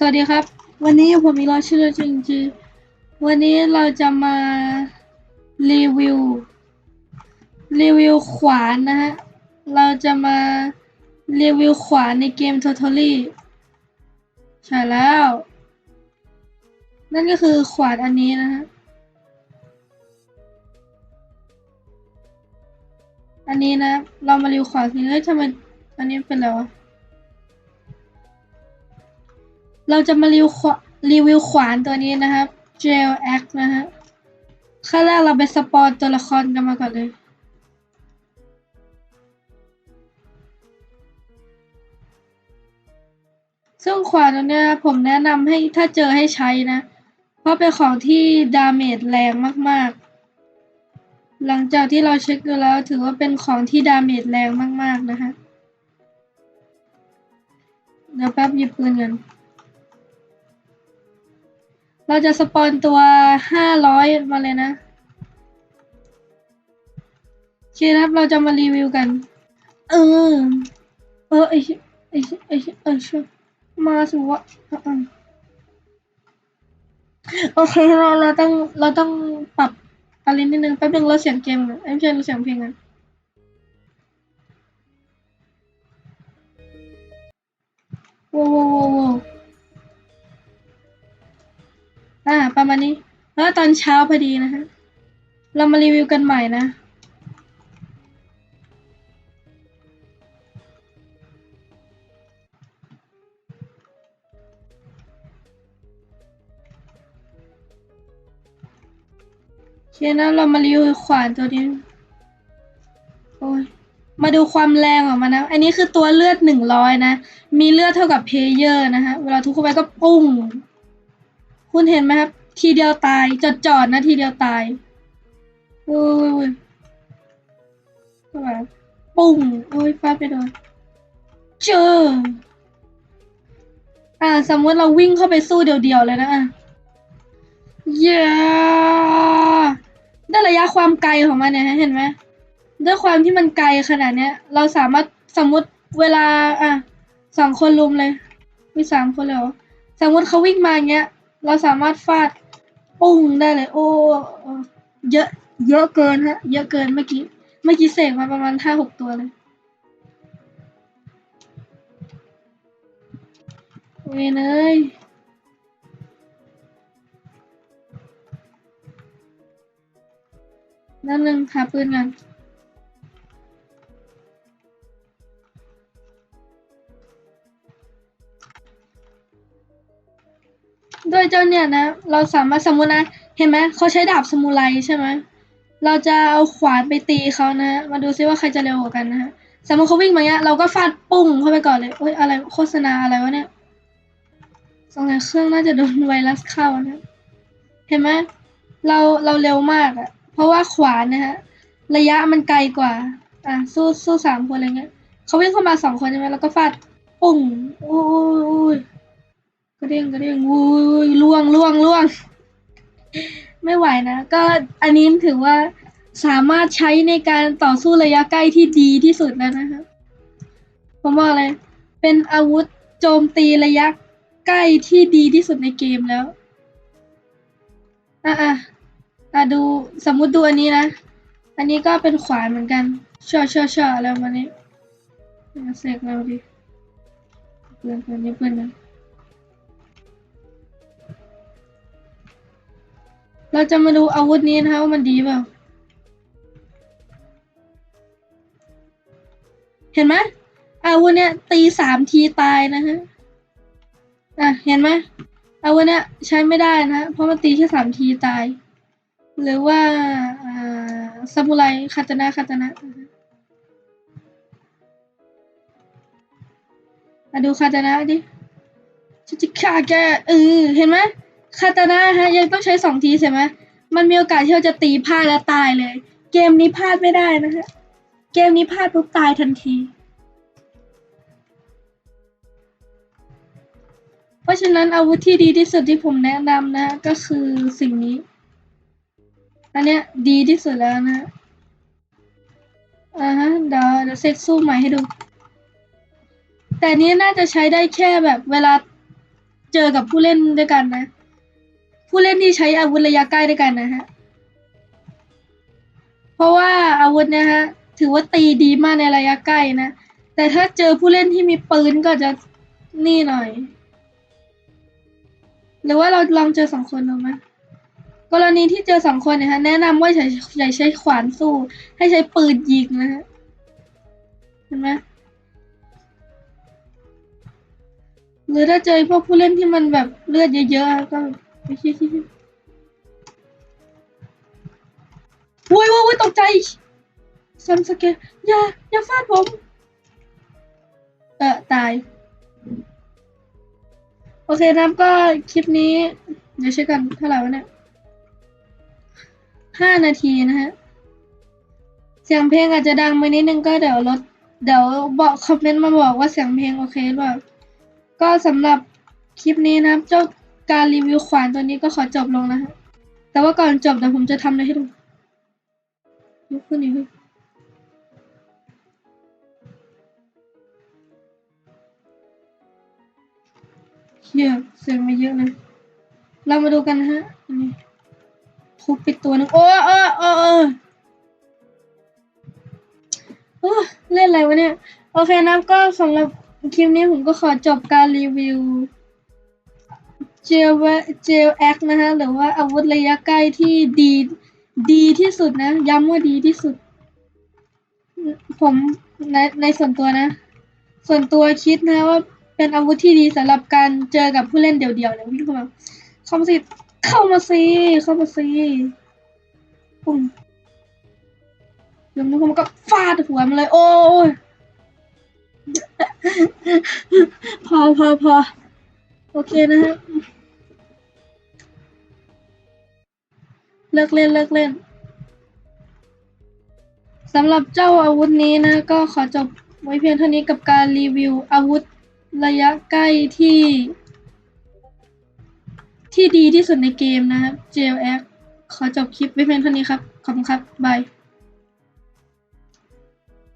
สวัสดีครับ วันนี้ผมมีรอชื่อจริงๆวันนี้เราจะมารีวิวรีวิวขวานนะฮะ เราจะมารีวิวขวานในเกม Totally ใช่แล้ว นั่นก็คือขวานอันนี้นะฮะ อันนี้นะ เรามารีวิวขวานสิเฮ้ยทำไมอันนี้เป็นอะไรวะ เราจะมารีวิวขวารีวิวขวานตัวนี้นะครับ Gel X นะฮะขั้นแรกเราไปสปอนตัวละครกันมาก่อนเลยซึ่งขวานตัวเนี้ยผมแนะนำให้ถ้าเจอให้ใช้นะ เพราะเป็นของที่ดาเมจแรงมากๆ หลังจากที่เราเช็คดูแล้วถือว่าเป็นของที่ดาเมจแรงมากๆนะฮะเดี๋ยวแป๊บหยิบปืนกัน เราจะสปอนตัวห้าร้อยมาเลยนะโอเคครับเราจะมารีวิวกัน เออ เออไอชิไอชิไอชเอช่มาสิวะอะอะโอเคเราเราต้องเราต้องปรับอะไรนิดนึงแป๊บนึงเราเสียงเกมกันเอ้ยไม่ใช่เราเสียงเพลงกัน แล้วตอนเช้าพอดีนะฮะเรามารีวิวกันใหม่นะ โอเคนะเรามารีวิวขวานตัวนี้ โอ้ย มาดูความแรงของมันนะ อันนี้คือตัวเลือดหนึ่งร้อยนะ มีเลือดเท่ากับเพเยอร์นะฮะเวลาทุกเข้าไปก็ปุ้ง คุณเห็นไหมครับ ทีเดียวตายจอดจอดๆนะทีเดียวตายโอ้ยโอ้ยเข้ามาปุ้งโอ้ยฟาดไปโดนเจออ่าสมมติเราวิ่งเข้าไปสู้เดียวๆเลยนะอะเย้ได้ระยะความไกลของมันเนี่ยเห็นไหมด้วยความที่มันไกลขนาดเนี้ย เราสามารถสมมติเวลา อะสองคนลุมเลย มีสามคนเลยเหรอสมมติเขาวิ่งมาเงี้ย เราสามารถฟาด ปุ้งได้เลย โอ้เยอะ เยอะเกินฮะ เยอะเกินเมื่อกี้ เมื่อกี้เสกมาประมาณห้าหกตัวเลยเวยเนยนั่นหนึ่งหาปืนกัน ด้วยเจ้าเนี่ยนะ เราสามารถสมมุตินะ เห็นไหมเขาใช้ดาบสมุไรใช่ไหมเราจะเอาขวานไปตีเขานะมาดูซิว่าใครจะเร็วกว่ากันนะฮะสมมติเขาวิ่งมาเนี้ยเราก็ฟาดปุ้งเข้าไปก่อนเลยโอ้ยอะไรโฆษณาอะไรวะเนี่ยสงสัยเครื่องน่าจะโดนไวรัสเข้านะ เห็นไหมเราเราเร็วมากอะเพราะว่าขวานนะฮะระยะมันไกลกว่า อะสู้สู้สามคนอะไรเงี้ยเขาวิ่งเข้ามาสองคนใช่ไหมแล้วก็ฟาดปุ้งโอ้ยโอ้ย กระเด้งกระเด้งโอ้ยล่วงล่วงล่วง ไม่ไหวนะ ก็อันนี้ถือว่าสามารถใช้ในการต่อสู้ระยะใกล้ที่ดีที่สุดแล้วนะครับผมบอกเลย เป็นอาวุธโจมตีระยะใกล้ที่ดีที่สุดในเกมแล้ว อะอะอะดูสมมุติดูอันนี้นะ อันนี้ก็เป็นขวานเหมือนกันช่อช่อช่ออะไรประมาณนี้มาเสกเราดิเพื่อนเพื่อนนี่เพื่อนนะ เราจะมาดูอาวุธนี้นะคะว่ามันดีเปล่า เห็นไหมอาวุธเนี้ยตีสามทีตายนะฮะ อะ เห็นไหมอาวุธเนี้ยใช้ไม่ได้นะ เพราะมันตีแค่สามทีตาย หรือว่าซามูไรคาตานะคาตานะมาดูคาตานะดิฉันจะฆ่าแกเออเห็นไหม คาตานะฮะยังต้องใช้สองทีใช่ไหมมันมีโอกาสที่เราจะตีพลาดและตายเลย เกมนี้พลาดไม่ได้นะฮะ เกมนี้พลาดปุ๊บตายทันที เพราะฉะนั้นอาวุธที่ดีที่สุดที่ผมแนะนำนะก็คือสิ่งนี้ อันเนี้ยดีที่สุดแล้วนะอ่าฮะเดี๋ยวเดี๋ยวเซตสู้ใหม่ให้ดู แต่นนี้น่าจะใช้ได้แค่แบบเวลาเจอกับผู้เล่นด้วยกันนะ ผู้เล่นที่ใช้อาวุธระยะใกล้ด้วยกันนะฮะ เพราะว่าอาวุธเนะฮะ ถือว่าตีดีมากในระยะใกล้นะ แต่ถ้าเจอผู้เล่นที่มีปืนก็จะนี่หน่อย หรือว่าเราลองเจอสองคนดูไหมกรณีที่เจอสองคนเนี่ยฮะ แนะนำว่าอย่าอย่าใช้ขวานสู้ ให้ใช้ปืนยิงนะฮะ เห็นไหมหรือถ้าเจอพวกผู้เล่นที่มันแบบเลือดเยอะๆก็ วุ้ยวุ้ยวุ้ยตกใจซัมสเกตอย่า อย่าฟาดผม เออตาย โอเคนะครับก็คลิปนี้ เดี๋ยวเช็คกันเท่าไหร่วะเนี่ยห้านาทีนะฮะ เสียงเพลงอาจจะดังไปนิดนึงก็เดี๋ยวลด เดี๋ยวบอกคอมเมนต์มาบอกว่าเสียงเพลงโอเคหรือเปล่า ก็สำหรับคลิปนี้นะครับเจ้า การรีวิวขวานตัวนี้ก็ขอจบลงนะฮะ แต่ว่าก่อนจบเดี๋ยวผมจะทำอะไรให้ดูยกขึ้นอีกทีเฮียเสียงม่เยอะนะ เรามาดูกันนะฮะอันนี้ทุบปิดตัวหนึงโอ้เออเออเออเอ้เล่นอะไรวะเนี่ย โอเคนะก็สำหรับคลิปนี้ผมก็ขอจบการรีวิว เจลเจลแอคนะฮะหรือว่าอาวุธระยะใกล้ที่ดีดีที่สุดนะ ย้ำว่าดีที่สุด ผมในในส่วนตัวนะ ส่วนตัวคิดนะว่าเป็นอาวุธที่ดีสำหรับการเจอกับผู้เล่นเดี่ยวๆเนี่ยวิ่งเข้ามาเข้ามาสิเข้ามาสิเข้ามาสิปุ่มแล้วมันก็ฟาดหัวมันเลย โอ้ยพอพอพอโอเคนะฮะ ลิกเล่นเลิกเล่นสำหรับเจ้าอาวุธนี้นะ ก็ขอจบไว้เพียงเท่านี้กับการรีวิวอาวุธระยะใกล้ที่ ที่ดีที่สุดในเกมนะครับ JLX ขอจบคลิปไว้เพียงเท่านี้ครับ ขอบคุณครับ บาย